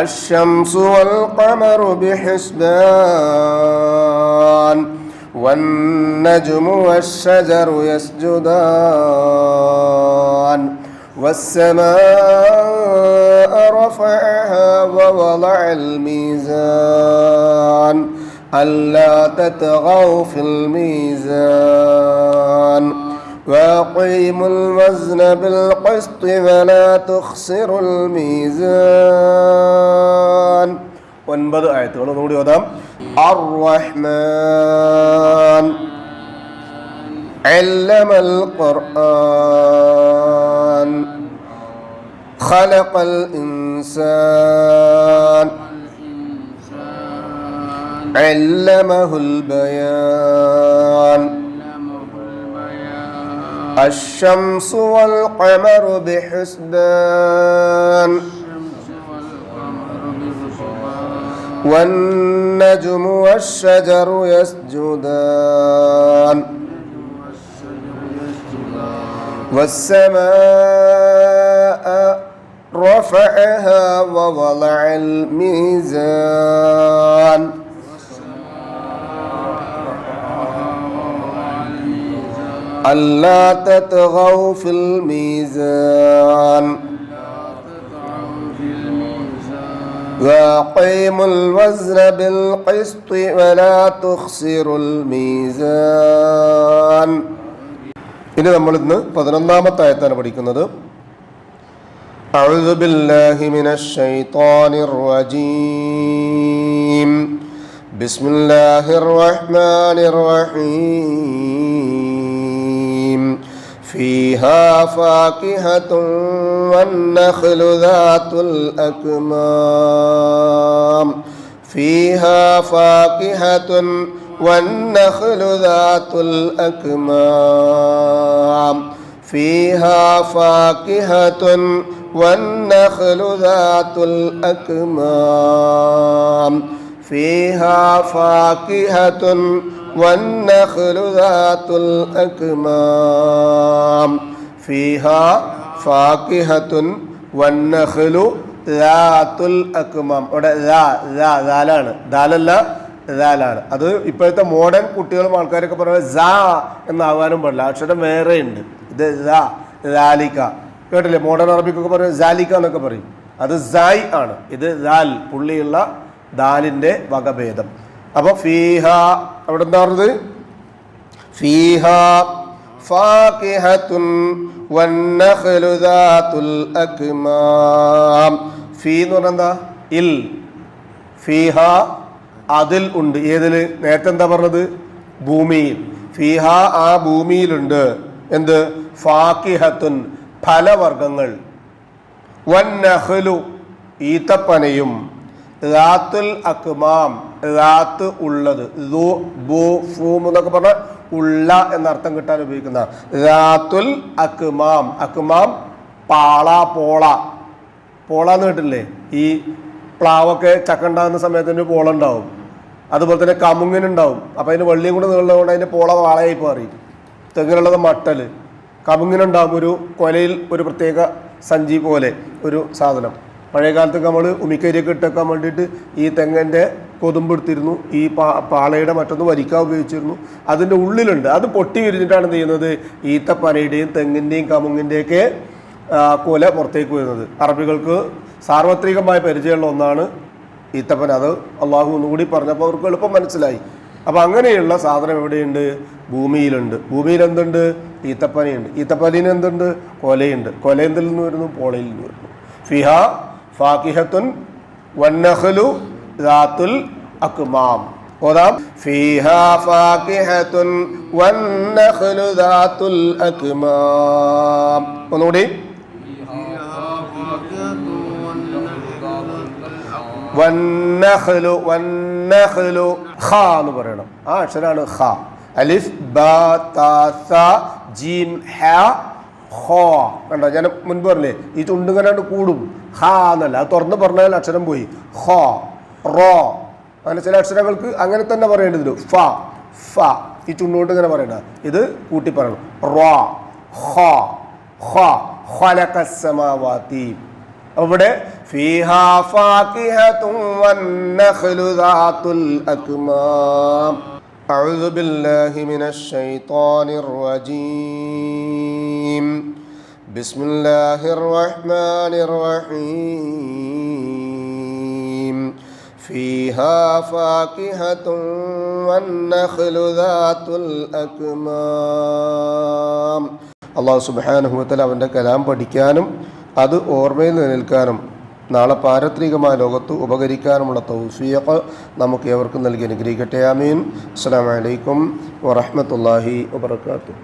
الشمس والقمر بحسبان والنجم والشجر يسجدان والسماء رفعها ووضع الميزان ألا تطغوا في الميزان. وأقيموا الوزن بالقسط ولا تخسروا الميزان. ഒൻപത് ആയത്തുകൾ ഒന്നുകൂടി ഓതാം الرحمن علم القرآن خلق الإنسان علمه البيان الشمس والقمر بحسبان والنجم والشجر يسجدان. والسماء رفعها ووضع الميزان. ألا تطغوا في الميزان. وأقيموا الوزن بالقسط ولا تخسروا الميزان ഇനി നമ്മൾ ഇന്ന് പതിനൊന്നാമത്തെ ആയത്താണ് പഠിക്കുന്നത് أعوذ بالله من الشيطان الرجيم بسم الله الرحمن الرحيم فيها فاكهة والنخل ذات الأكمام. فيها فاكهة والنخل ذات الأكمام. فيها فاكهة والنخل ذات الأكمام. فيها فاكهة والنخل ذات الأكمام. ഫീഹ ഫാക്കിഹത്തുൻ വന്നഹ്ലു ലാത്തുൽ അക്മാം. അവിടെ ദാലാണ് ദാലല്ല ദാലാണ് അത് ഇപ്പോഴത്തെ മോഡേൺ കുട്ടികളും ആൾക്കാരൊക്കെ പറഞ്ഞാൽ ജാ എന്നാവാനും പാടില്ല. അക്ഷരം വേറെ ഉണ്ട് ഇത് ദാ ദാലിക്ക കേട്ടില്ലേ? മോഡേൺ അറബിക്കൊക്കെ പറയും ജാലിക്ക എന്നൊക്കെ പറയും. അത് സായ് ആണ്. ഇത് ദാൽ പുള്ളിയുള്ള ദാലിന്റെ വകഭേദം. അപ്പോൾ ഫീഹ അവിടെ എന്താ പറഞ്ഞത്? ഫീഹ ഫാകിഹത്തുൻ വന്നഖലു ദാതുൽ അക്മാം. ഫീ എന്ന് ഇൽ. അതിൽ ഉണ്ട്. ഏതിൽ നേരത്തെ എന്താ പറഞ്ഞത്? ഭൂമിയിൽ. ഫീഹ ആ ഭൂമിയിലുണ്ട്. എന്ത്? ഫാക്കിഹത്തുൻ ഫലവർഗങ്ങൾ വൻ നഹ്ലു ഈത്തപ്പനയും റാത്തുൽ അക്മാം. റാത്ത് ഉള്ളത്. ദു ബു ഫൂം എന്നൊക്കെ പറഞ്ഞാൽ ഉള്ള എന്ന അർത്ഥം കിട്ടാൻ ഉപയോഗിക്കുന്ന. റാത്തുൽ അക്മാം. അക്മാം പാള പോള. പോള എന്ന് കേട്ടില്ലേ ഈ പ്ലാവൊക്കെ ചക്ക ഉണ്ടാകുന്ന സമയത്തിന് പോള ഉണ്ടാവും. അതുപോലെ തന്നെ കമുങ്ങിനുണ്ടാവും അപ്പോൾ അതിന് വെള്ളിയും കൂടെ നീളുന്നതുകൊണ്ട് അതിന്റെ പോള വാളയായി മാറി. തെങ്ങിലുള്ളത് മട്ടൽ. കമുങ്ങിനുണ്ടാവും ഒരു കൊലയിൽ ഒരു പ്രത്യേക സഞ്ചി പോലെ ഒരു സാധനം. പഴയ കാലത്ത് നമ്മൾ ഉമിക്കരിയൊക്കെ ഇട്ടേക്കാൻ വേണ്ടിയിട്ട് ഈ തെങ്ങിന്റെ കൊതുമ്പെടുത്തിരുന്നു ഈ പാ പാളയുടെ മറ്റൊന്ന് വരിക്കാൻ ഉപയോഗിച്ചിരുന്നു. അതിന്റെ ഉള്ളിലുണ്ട്. അത് പൊട്ടി വിരിഞ്ഞിട്ടാണ് എന്ത് ചെയ്യുന്നത്? ഈത്തപ്പനയുടെയും തെങ്ങിന്റെയും കമുങ്ങിന്റെയൊക്കെ കൊല പുറത്തേക്ക് വരുന്നത്. അറബികൾക്ക് സാർവത്രികമായ പരിചയമുള്ള ഒന്നാണ് ഈത്തപ്പന. അത് അള്ളാഹു ഒന്നുകൂടി പറഞ്ഞപ്പോൾ അവർക്ക് എളുപ്പം മനസ്സിലായി. അപ്പോൾ അങ്ങനെയുള്ള സാധനം എവിടെയുണ്ട്? ഭൂമിയിലുണ്ട്. ഭൂമിയിൽ എന്തുണ്ട്? ഈത്തപ്പനയുണ്ട്. ഈത്തപ്പനയിൽ എന്തുണ്ട്? കൊലയുണ്ട്. കൊല എന്തിൽ നിന്ന് വരുന്നു? പോളയിൽ നിന്ന് വരുന്നു. ഫിഹ ഫാക്കിഹത്തുൻ വന്നഹലു ദാത്തുൽ അക്മാം. ഒന്നുകൂടി. പറയണം. ആ അക്ഷരാണ് ഖ. അലിഫ് താ സ ജീം ഹ ഹോ കണ്ടോ? ഞാൻ മുൻപ് പറഞ്ഞേ ഈ ചുണ്ടിങ്ങനെ കൂടും. ഹ എന്നല്ല. അത് തുറന്ന് പറഞ്ഞാൽ അക്ഷരം പോയി. ഹോ റോ. അങ്ങനെ ചില അക്ഷരങ്ങൾക്ക് അങ്ങനെ തന്നെ പറയേണ്ടത് ഫ ഫ ഈ ചുണ്ടുകൊണ്ട് ഇങ്ങനെ പറയണ്ട ഇത് കൂട്ടി പറയണം റോ ഹോ ഹോ ഖലഖ السماوات അവിടെ فيها فاكهة والنخل ذات الأكمام أعوذ بالله من الشيطان الرجيم بسم الله الرحمن الرحيم فيها فاكهة والنخل ذات الأكمام അള്ളാഹു സുബാനുഭവത്തിൽ അവൻ്റെ കലാം പഠിക്കാനും അത് ഓർമ്മയിൽ നിലനിൽക്കാനും നാളെ പാരത്രികമായ ലോകത്ത് ഉപകരിക്കാനുമുള്ള തൗഫീഖ് നമുക്ക് ഏവർക്കും നൽകി അനുഗ്രഹിക്കട്ടെ ആമീൻ അസ്സാം വലൈക്കും വറഹമത്തല്ലാഹി വാത്തു